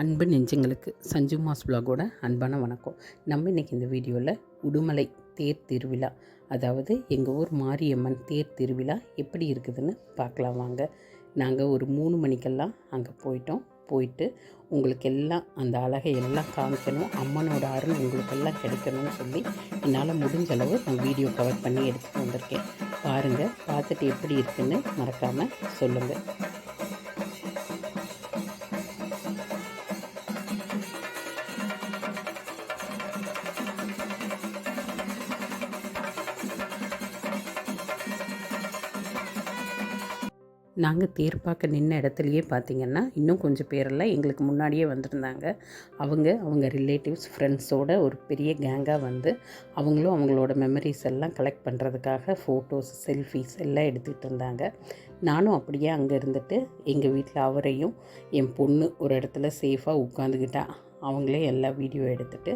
அன்பு நெஞ்சங்களுக்கு சஞ்சு மாஸ் விலாகோட அன்பான வணக்கம். நம்ம இன்றைக்கி இந்த வீடியோவில் உடுமலை தேர் திருவிழா அதாவது எங்கள் ஊர் மாரியம்மன் தேர் திருவிழா எப்படி இருக்குதுன்னு பார்க்கலாம் வாங்க. நாங்கள் ஒரு மூணு மணிக்கெல்லாம் அங்கே போயிட்டோம். போயிட்டு உங்களுக்கு எல்லாம் அந்த அழகை எல்லாம் காமிக்கணும். அம்மனோட அருள் உங்களுக்கெல்லாம் கிடைக்கணும்னு சொல்லி என்னால் முடிஞ்ச அளவு நான் வீடியோ கவர் பண்ணி எடுத்துகிட்டு வந்திருக்கேன். பாருங்கள் பார்த்துட்டு எப்படி இருக்குன்னு மறக்காமல் சொல்லுங்கள் நாங்கள் தேர் பார்க்க நின்ன இடத்துலையே பார்த்திங்கன்னா இன்னும் கொஞ்சம் பேரெல்லாம் எங்களுக்கு முன்னாடியே வந்திருந்தாங்க. அவங்க அவங்க ரிலேட்டிவ்ஸ் ஃப்ரெண்ட்ஸோட ஒரு பெரிய கேங்காக வந்து அவங்களும் அவங்களோட மெமரிஸ் எல்லாம் கலெக்ட் பண்ணுறதுக்காக ஃபோட்டோஸ் செல்ஃபீஸ் எல்லாம் எடுத்துகிட்டு இருந்தாங்க. நானும் அப்படியே அங்கே இருந்துட்டு எங்கள் வீட்டில் அவரையும் என் பொண்ணு ஒரு இடத்துல சேஃபாக உட்காந்துக்கிட்டா அவங்களே எல்லா வீடியோ எடுத்துகிட்டு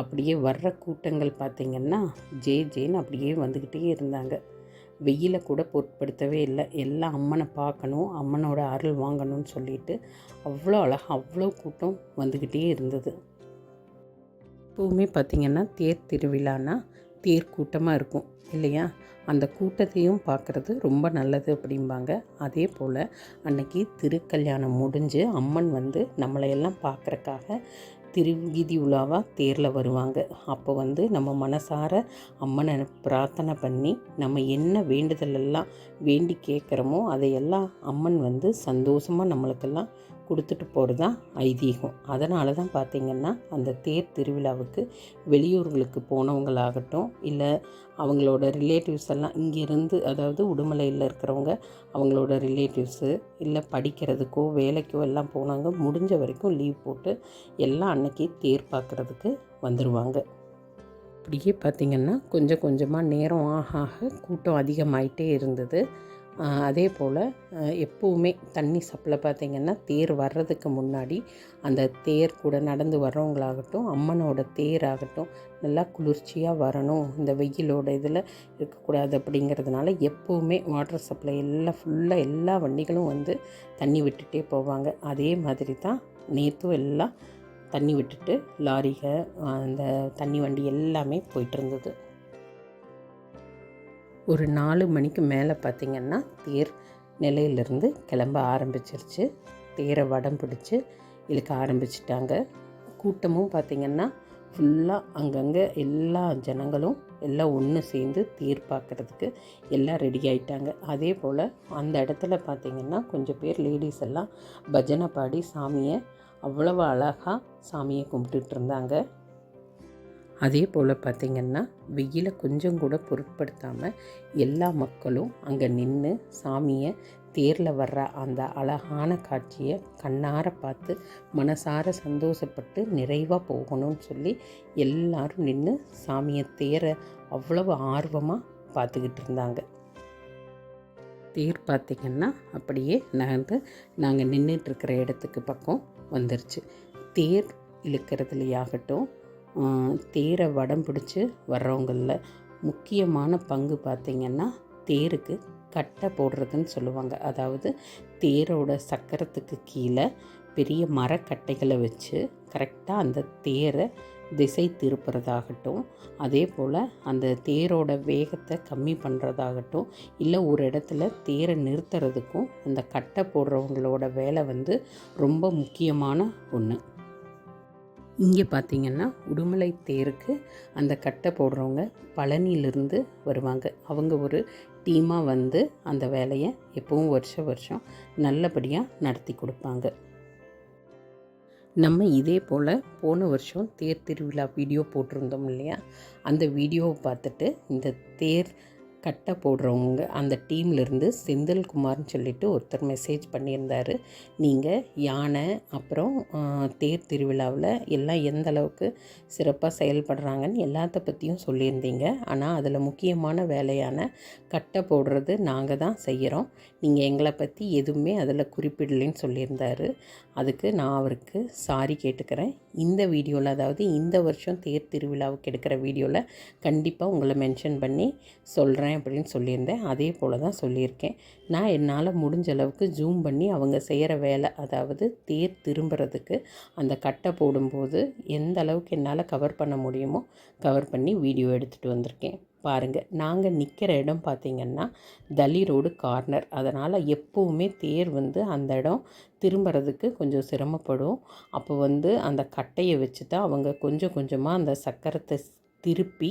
அப்படியே வர்ற கூட்டங்கள் பார்த்திங்கன்னா ஜே ஜேன்னு அப்படியே வந்துக்கிட்டே இருந்தாங்க. வெயிலை கூட பொருட்படுத்தவே இல்லை. எல்லாம் அம்மனை பார்க்கணும் அம்மனோட அருள் வாங்கணும்னு சொல்லிட்டு அவ்வளோ அழகாக அவ்வளோ கூட்டம் வந்துக்கிட்டே இருந்தது. எப்பவுமே பார்த்திங்கன்னா தேர் திருவிழானா தேர் கூட்டமாக இருக்கும் இல்லையா? அந்த கூட்டத்தையும் பார்க்குறது ரொம்ப நல்லது அப்படிம்பாங்க. அதே போல் அன்னைக்கு திருக்கல்யாணம் முடிஞ்சு அம்மன் வந்து நம்மளையெல்லாம் பார்க்குறக்காக திருவீதி உலாவாக தேரில் வருவாங்க. அப்போ வந்து நம்ம மனசார அம்மனை பிரார்த்தனை பண்ணி நம்ம என்ன வேண்டுதல் எல்லாம் வேண்டி கேட்குறோமோ அதையெல்லாம் அம்மன் வந்து சந்தோஷமாக நம்மளுக்கெல்லாம் கொடுத்துட்டு போகிறது தான் ஐதீகம். அதனால தான் பார்த்திங்கன்னா அந்த தேர் திருவிழாவுக்கு வெளியூர்களுக்கு போனவங்களாகட்டும் இல்லை அவங்களோட ரிலேட்டிவ்ஸ் எல்லாம் இங்கேருந்து அதாவது உடுமலையில் இருக்கிறவங்க அவங்களோட ரிலேட்டிவ்ஸு இல்லை படிக்கிறதுக்கோ வேலைக்கோ எல்லாம் போனாங்க. முடிஞ்ச வரைக்கும் லீவ் போட்டு எல்லாம் அன்னைக்கு தேர் பார்க்குறதுக்கு வந்துடுவாங்க அப்படியே பார்த்திங்கன்னா கொஞ்சம் கொஞ்சமாக நேரம் ஆக ஆக கூட்டம் அதிகமாயிட்டே இருந்தது. அதே போல் எப்போவுமே தண்ணி சப்பில் பார்த்திங்கன்னா தேர் வர்றதுக்கு முன்னாடி அந்த தேர் கூட நடந்து வர்றவங்களாகட்டும் அம்மனோட தேர் ஆகட்டும் நல்லா குளிர்ச்சியாக வரணும். இந்த வெயிலோட இதில் இருக்கக்கூடாது அப்படிங்கிறதுனால எப்போவுமே வாட்டர் சப்ளை எல்லாம் ஃபுல்லாக எல்லா வண்டிகளும் வந்து தண்ணி விட்டுட்டே போவாங்க. அதே மாதிரி தான் நேற்றும் எல்லாம் தண்ணி விட்டுட்டு லாரிக அந்த தண்ணி வண்டி எல்லாமே போயிட்டு இருந்தது. ஒரு நாலு மணிக்கு மேலே பார்த்திங்கன்னா தேர் நிலையிலிருந்து கிளம்ப ஆரம்பிச்சிருச்சு. தேரை வடம் பிடிச்சி இழுக்க ஆரம்பிச்சிட்டாங்க. கூட்டமும் பார்த்திங்கன்னா ஃபுல்லாக அங்கங்கே எல்லா ஜனங்களும் எல்லாம் ஒன்று சேர்ந்து தேர் பார்க்குறதுக்கு எல்லாம் ரெடி ஆகிட்டாங்க அதே போல் அந்த இடத்துல பார்த்திங்கன்னா கொஞ்சம் பேர் லேடிஸ் எல்லாம் பஜனை பாடி சாமியை அவ்வளவு அழகாக சாமியை கும்பிட்டுட்டு இருந்தாங்க. அதே போல் பார்த்திங்கன்னா வெயிலை கொஞ்சம் கூட பொருட்படுத்தாமல் எல்லா மக்களும் அங்கே நின்று சாமியை தேரில் வர்ற அந்த அழகான காட்சியை கண்ணார பார்த்து மனசார சந்தோஷப்பட்டு நிறைவாக போகணும்னு சொல்லி எல்லாரும் நின்று சாமியை தேரை அவ்வளவு ஆர்வமாக பார்த்துக்கிட்டு இருந்தாங்க. தேர் பார்த்திங்கன்னா அப்படியே நகர்ந்து நாங்கள் நின்றுட்டுருக்கிற இடத்துக்கு பக்கம் வந்துருச்சு. தேர் இழுக்கிறதுலையாகட்டும் தேரை வடம் பிடிச்சி வர்றவங்களில் முக்கியமான பங்கு பார்த்திங்கன்னா தேருக்கு கட்டை போடுறதுன்னு சொல்லுவாங்க. அதாவது தேரோட சக்கரத்துக்கு கீழே பெரிய மரக்கட்டைகளை வச்சு கரெக்டாக அந்த தேரை திசை திருப்புறதாகட்டும் அதே போல் அந்த தேரோட வேகத்தை கம்மி பண்ணுறதாகட்டும் இல்லை ஒரு இடத்துல தேரை நிறுத்துறதுக்கும் அந்த கட்டை போடுறவங்களோட வேலை வந்து ரொம்ப முக்கியமான ஒன்று இங்கே பார்த்திங்கன்னா உடுமலை தேருக்கு அந்த கட்டை போடுறவங்க பழனியிலிருந்து வருவாங்க. அவங்க ஒரு டீமாக வந்து அந்த வேலையை எப்பவும் வருஷம் வருஷம் நல்லபடியாக நடத்தி கொடுப்பாங்க. நம்ம இதே போல் போன வருஷம் தேர் திருவிழா வீடியோ போட்டிருந்தோம் இல்லையா? அந்த வீடியோவை பார்த்துட்டு இந்த தேர் கட்டை போடுறவங்க அந்த டீம்லேருந்து செந்தில்குமார்னு சொல்லிட்டு ஒருத்தர் மெசேஜ் பண்ணியிருந்தார். நீங்கள் யானை அப்புறம் தேர் திருவிழாவில் எல்லாம் எந்த அளவுக்கு சிறப்பாக செயல்படுறாங்கன்னு எல்லாத்த பற்றியும் சொல்லியிருந்தீங்க. ஆனால் அதில் முக்கியமான வேலையான கட்டை போடுறது நாங்கள் தான் செய்கிறோம் நீங்கள் எங்களை பற்றி எதுவுமே அதில் குறிப்பிடலைன்னு சொல்லியிருந்தார். அதுக்கு நான் அவருக்கு சாரி கேட்டுக்கிறேன். இந்த வீடியோவில் அதாவது இந்த வருஷம் தேர் திருவிழாவுக்கு எடுக்கிற வீடியோவில் கண்டிப்பாக உங்களை மென்ஷன் பண்ணி சொல்கிறேன் போகிறேன் அப்படின்னு சொல்லியிருந்தேன். அதே போல் தான் சொல்லியிருக்கேன். நான் என்னால் முடிஞ்ச அளவுக்கு ஜூம் பண்ணி அவங்க செய்கிற வேலை அதாவது தேர் திரும்புறதுக்கு அந்த கட்டை போடும்போது எந்த அளவுக்கு என்னால் கவர் பண்ண முடியுமோ கவர் பண்ணி வீடியோ எடுத்துகிட்டு வந்திருக்கேன். பாருங்கள் நாங்கள் நிற்கிற இடம் பார்த்திங்கன்னா தலி ரோடு கார்னர் அதனால் எப்போவுமே தேர் வந்து அந்த இடம் திரும்புறதுக்கு கொஞ்சம் சிரமப்படும். அப்போ வந்து அந்த கட்டையை வச்சு தான் அவங்க கொஞ்சம் கொஞ்சமாக அந்த சக்கரத்தை திருப்பி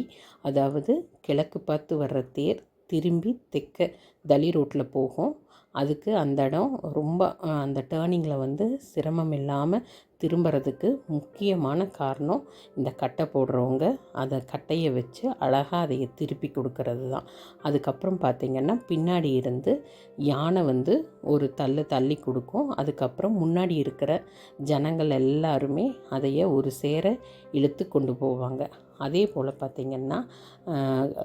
அதாவது கிழக்கு பார்த்து வர்ற தேர் திரும்பி தெற்க தலி ரோட்டில் போகும். அதுக்கு அந்த இடம் ரொம்ப அந்த டேர்னிங்கில் வந்து சிரமம் இல்லாமல் திரும்புறதுக்கு முக்கியமான காரணம் இந்த கட்டை போடுறவங்க. அதை கட்டையை வச்சு அழகாக அதை திருப்பி கொடுக்கறது தான். அதுக்கப்புறம் பார்த்திங்கன்னா பின்னாடி இருந்து யானை வந்து ஒரு தள்ளு தள்ளி கொடுக்கும். அதுக்கப்புறம் முன்னாடி இருக்கிற ஜனங்கள் எல்லாருமே அதைய ஒரு சேர இழுத்து கொண்டு போவாங்க. அதே போல் பார்த்திங்கன்னா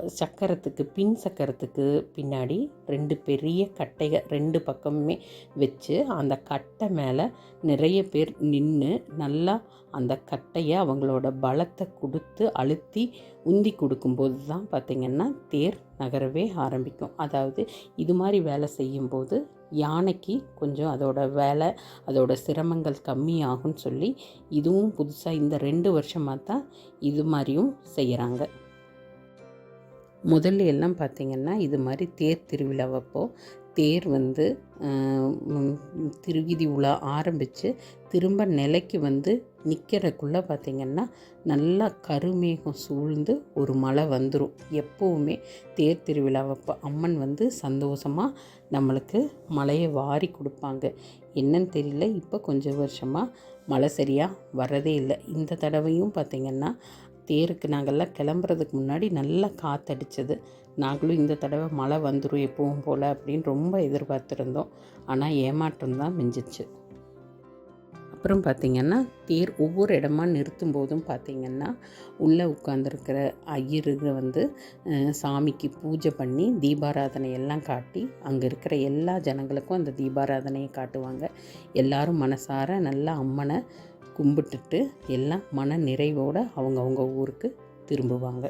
சக்கரத்துக்கு பின் சக்கரத்துக்கு பின்னாடி ரெண்டு பெரிய கட்டைகள் ரெண்டு பக்கமுமே வச்சு அந்த கட்டை மேலே நிறைய பேர் நின்று நல்லா அந்த கட்டையை அவங்களோட பலத்தை கொடுத்து அழுத்தி உந்தி கொடுக்கும்போது தான் பார்த்திங்கன்னா தேர் நகரவே ஆரம்பிக்கும். அதாவது இது மாதிரி வேலை செய்யும்போது யானைக்கு கொஞ்சம் அதோட வேலை அதோட சிரமங்கள் கம்மியாகும்னு சொல்லி இதுவும் புதுசாக இந்த ரெண்டு வருஷமாக தான் இது மாதிரியும் செய்கிறாங்க முதல்ல எல்லாம் பார்த்திங்கன்னா இது மாதிரி தேர் திருவிழாவப்போ தேர் வந்து திருவிதி உலா ஆரம்பித்து திரும்ப நிலைக்கு வந்து நிற்கிறக்குள்ளே பார்த்திங்கன்னா நல்லா கருமேகம் சூழ்ந்து ஒரு மழை வந்துடும் எப்போவுமே தேர் திருவிழாவப்போ அம்மன் வந்து சந்தோஷமாக நம்மளுக்கு மழையை வாரி கொடுப்பாங்க. என்னன்னு தெரியல இப்போ கொஞ்சம் வருஷமாக மழை சரியாக வரதே இல்லை. இந்த தடவையும் பார்த்திங்கன்னா தேருக்கு நாங்கள்லாம் கிளம்புறதுக்கு முன்னாடி நல்லா காற்றடிச்சது நாங்களும் இந்த தடவை மழை வந்துடும் எப்பவும் போல் அப்படின்னு ரொம்ப எதிர்பார்த்துருந்தோம். ஆனால் ஏமாற்றம் தான் மிஞ்சிச்சு. அப்புறம் பார்த்திங்கன்னா தேர் ஒவ்வொரு இடமா நிறுத்தும் போதும் பார்த்திங்கன்னா உள்ளே உட்காந்துருக்கிற ஐயருங்க வந்து சாமிக்கு பூஜை பண்ணி தீபாராதனை எல்லாம் காட்டி அங்கே இருக்கிற எல்லா ஜனங்களுக்கும் அந்த தீபாராதனையை காட்டுவாங்க. எல்லாரும் மனசார நல்லா அம்மனை கும்பிட்டுட்டு எல்லாம் மன நிறைவோடு அவங்கவுங்க ஊருக்கு திரும்புவாங்க.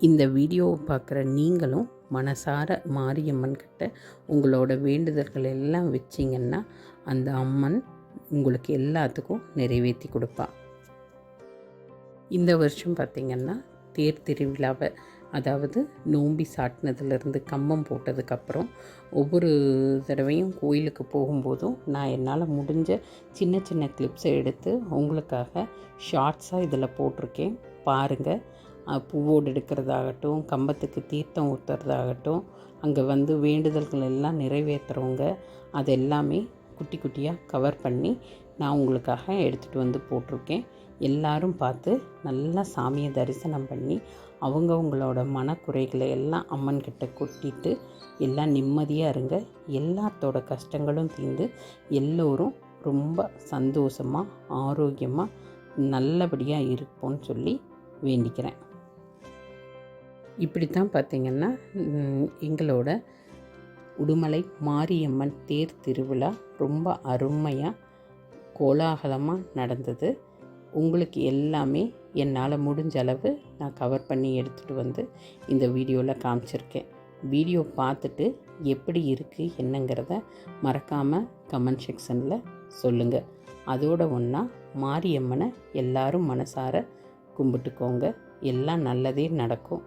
இந்த வீடியோவை பார்க்குற நீங்களும் மனசார மாரியம்மன் கிட்ட உங்களோட வேண்டுதல்கள் எல்லாம் வச்சிங்கன்னா அந்த அம்மன் உங்களுக்கு எல்லாத்துக்கும் நிறைவேற்றி கொடுப்பா. இந்த வருஷம் பார்த்திங்கன்னா தேர் திருவிழாவை அதாவது நோம்பி சாட்டினதுலேருந்து கம்பம் போட்டதுக்கப்புறம் ஒவ்வொரு தடவையும் கோயிலுக்கு போகும்போதும் நான் என்னால் முடிஞ்ச சின்ன சின்ன கிளிப்ஸை எடுத்து உங்களுக்காக ஷார்ட்ஸாக இதில் போட்டிருக்கேன். பாருங்கள் பூவோடு எடுக்கிறதாகட்டும் கம்பத்துக்கு தீர்த்தம் ஊற்றுறதாகட்டும் அங்கே வந்து வேண்டுதல்கள் எல்லாம் நிறைவேற்றுறவங்க அது எல்லாமே குட்டி குட்டியாக கவர் பண்ணி நான் உங்களுக்காக எடுத்துகிட்டு வந்து போட்டிருக்கேன். எல்லாரும் பார்த்து நல்லா சாமியை தரிசனம் பண்ணி அவங்கவுங்களோட மனக்குறைகளை எல்லாம் அம்மன் கிட்ட கொட்டிட்டு எல்லாம் நிம்மதியாக இருங்க. எல்லாத்தோட கஷ்டங்களும் தீர்ந்து எல்லோரும் ரொம்ப சந்தோஷமாக ஆரோக்கியமாக நல்லபடியாக இருப்போம்னு சொல்லி வேண்டிக்கிறேன். இப்படித்தான் பார்த்திங்கன்னா எங்களோட உடுமலை மாரியம்மன் தேர் திருவிழா ரொம்ப அருமையாக கோலாகலமாக நடந்தது. உங்களுக்கு எல்லாமே என்னால் முடிஞ்ச அளவு நான் கவர் பண்ணி எடுத்துகிட்டு வந்து இந்த வீடியோவில் காமிச்சிருக்கேன். வீடியோ பார்த்துட்டு எப்படி இருக்குது என்னங்கிறத மறக்காமல் கமெண்ட் செக்ஷனில் சொல்லுங்கள் அதோட ஒன்றா மாரியம்மனை எல்லாரும் மனசார கும்பிட்டுக்கோங்க. எல்லாம் நல்லதே நடக்கும்.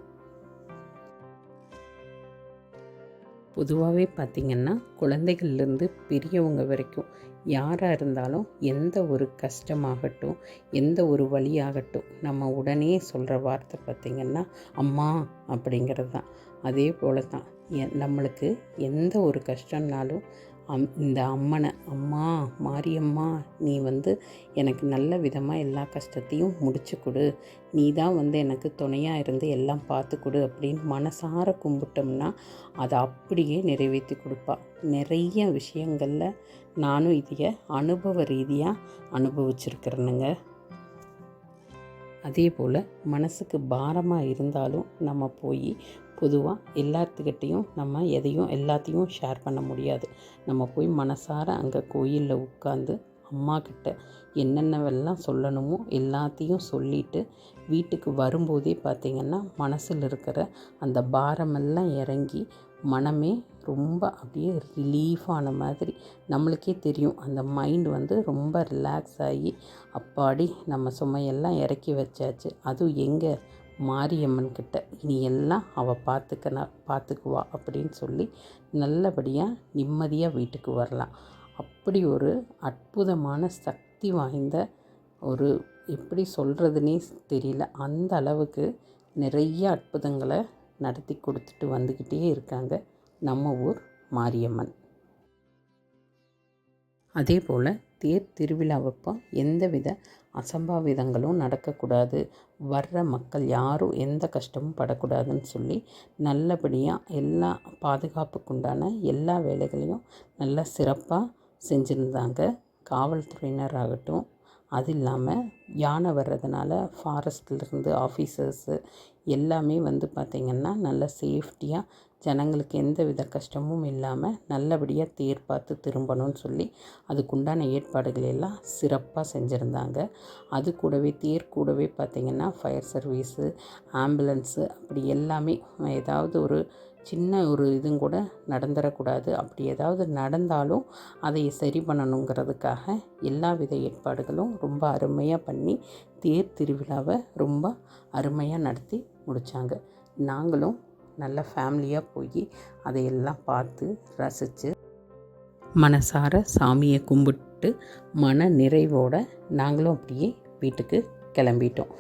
பொதுவாகவே பார்த்திங்கன்னா குழந்தைகள்லேருந்து பெரியவங்க வரைக்கும் யாராக இருந்தாலும் எந்த ஒரு கஷ்டமாகட்டும் எந்த ஒரு வழியாகட்டும் நம்ம உடனே சொல்கிற வார்த்தை பார்த்திங்கன்னா அம்மா அப்படிங்கிறது தான். அதே போல் தான் நம்மளுக்கு எந்த ஒரு கஷ்டம்னாலும் அம் இந்த அம்மனை அம்மா மாரியம்மா நீ வந்து எனக்கு நல்ல விதமாக எல்லா கஷ்டத்தையும் முடிச்சு கொடு. நீ தான் வந்து எனக்கு துணையாக இருந்து எல்லாம் பார்த்து கொடு அப்படின்னு மனசார கும்பிட்டோம்னா அதை அப்படியே நிறைவேற்றி கொடுப்பா. நிறைய விஷயங்களில் நானும் இதைய அனுபவ ரீதியாக அனுபவிச்சிருக்கிறேனுங்க. அதே போல் மனசுக்கு பாரமாக இருந்தாலும் நம்ம போய் பொதுவாக எல்லாத்துக்கிட்டேயும் நம்ம எதையும் எல்லாத்தையும் ஷேர் பண்ண முடியாது. நம்ம போய் மனசார அங்கே கோயிலில் உட்காந்து அம்மா கிட்ட என்னென்னவெல்லாம் சொல்லணுமோ எல்லாத்தையும் சொல்லிவிட்டு வீட்டுக்கு வரும்போதே பார்த்திங்கன்னா மனசில் இருக்கிற அந்த பாரமெல்லாம் இறங்கி மனமே ரொம்ப அப்படியே ரிலீஃப் ஆன மாதிரி நம்மளுக்கே தெரியும். அந்த மைண்ட் வந்து ரொம்ப ரிலாக்ஸ் ஆகி அப்பாடி நம்ம சுமையெல்லாம் இறக்கி வச்சாச்சு. அதுவும் எங்கே? மாரியம்மன் கிட்ட இனி எல்லாம் அவள் பார்த்துக்கன பார்த்துக்குவா அப்படின்னு சொல்லி நல்லபடியாக நிம்மதியாக வீட்டுக்கு வரலாம். அப்படி ஒரு அற்புதமான சக்தி வாய்ந்த ஒரு எப்படி சொல்கிறதுனே தெரியல. அந்த அளவுக்கு நிறைய அற்புதங்களை நடத்தி கொடுத்துட்டு வந்துக்கிட்டே இருக்காங்க நம்ம ஊர் மாரியம்மன். அதே போல் தேர் திருவிழாவப்போ எந்தவித அசம்பாவிதங்களும் நடக்கக்கூடாது. வர்ற மக்கள் யாரும் எந்த கஷ்டமும் படக்கூடாதுன்னு சொல்லி நல்லபடியாக எல்லா பாதுகாப்புக்குண்டான எல்லா வேலைகளையும் நல்லா சிறப்பாக செஞ்சுருந்தாங்க. காவல்துறையினர் ஆகட்டும் அது இல்லாமல் யானை வர்றதுனால ஃபாரஸ்ட்லேருந்து ஆஃபீஸர்ஸு எல்லாமே வந்து பார்த்திங்கன்னா நல்ல சேஃப்டியாக ஜனங்களுக்கு எந்த வித கஷ்டமும் இல்லாமல் நல்லபடியாக தேர் பார்த்து திரும்பணும்னு சொல்லி அதுக்குண்டான ஏற்பாடுகள் எல்லாம் சிறப்பாக செஞ்சுருந்தாங்க. அது கூடவே தேர் கூடவே பார்த்திங்கன்னா ஃபயர் சர்வீஸு ஆம்புலன்ஸு அப்படி எல்லாமே ஏதாவது ஒரு சின்ன ஒரு இதுவும் கூட நடந்துடக்கூடாது அப்படி ஏதாவது நடந்தாலும் அதை சரி பண்ணணுங்கிறதுக்காக எல்லா வித ஏற்பாடுகளும் ரொம்ப அருமையாக பண்ணி தேர் திருவிழாவை ரொம்ப அருமையாக நடத்தி முடித்தாங்க நாங்களும் நல்ல ஃபேமிலியாக போய் அதையெல்லாம் பார்த்து ரசித்து மனசார சாமியை கும்பிட்டு மன நிறைவோடு நாங்களும் அப்படியே வீட்டுக்கு கிளம்பிட்டோம்.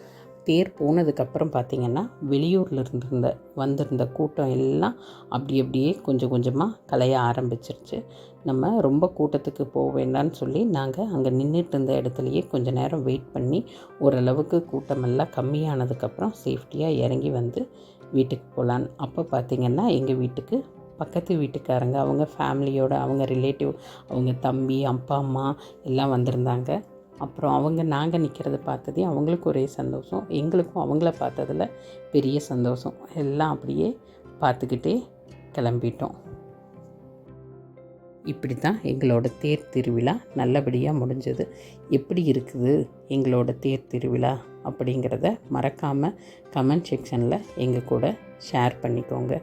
தேர் போனதுக்கப்புறம் பார்த்திங்கன்னா வெளியூரில் இருந்திருந்த வந்திருந்த கூட்டம் எல்லாம் அப்படி அப்படியே கொஞ்சம் கொஞ்சமாக கலைய ஆரம்பிச்சிருச்சு. நம்ம ரொம்ப கூட்டத்துக்கு போக வேண்டாம்னு சொல்லி நாங்கள் அங்கே நின்றுட்டு இருந்த இடத்துலையே கொஞ்சம் நேரம் வெயிட் பண்ணி ஓரளவுக்கு கூட்டமெல்லாம் கம்மியானதுக்கப்புறம் சேஃப்டியாக இறங்கி வந்து வீட்டுக்கு போகலான்னு அப்போ பார்த்திங்கன்னா எங்கள் வீட்டுக்கு பக்கத்து வீட்டுக்காரங்க அவங்க ஃபேமிலியோட அவங்க ரிலேட்டிவ் அவங்க தம்பி அப்பா அம்மா எல்லாம் வந்திருந்தாங்க. அப்புறம் அவங்க நாங்கள் நிற்கிறத பார்த்ததே அவங்களுக்கு ஒரே சந்தோஷம். எங்களுக்கும் அவங்கள பார்த்ததில் பெரிய சந்தோஷம். எல்லாம் அப்படியே பார்த்துக்கிட்டே கிளம்பிட்டோம். இப்படி தான் எங்களோட தேர் திருவிழா நல்லபடியாக முடிஞ்சது. எப்படி இருக்குது எங்களோட தேர் திருவிழா அப்படிங்கிறத மறக்காமல் கமெண்ட் செக்ஷனில் எங்கள் கூட ஷேர் பண்ணிக்கோங்க.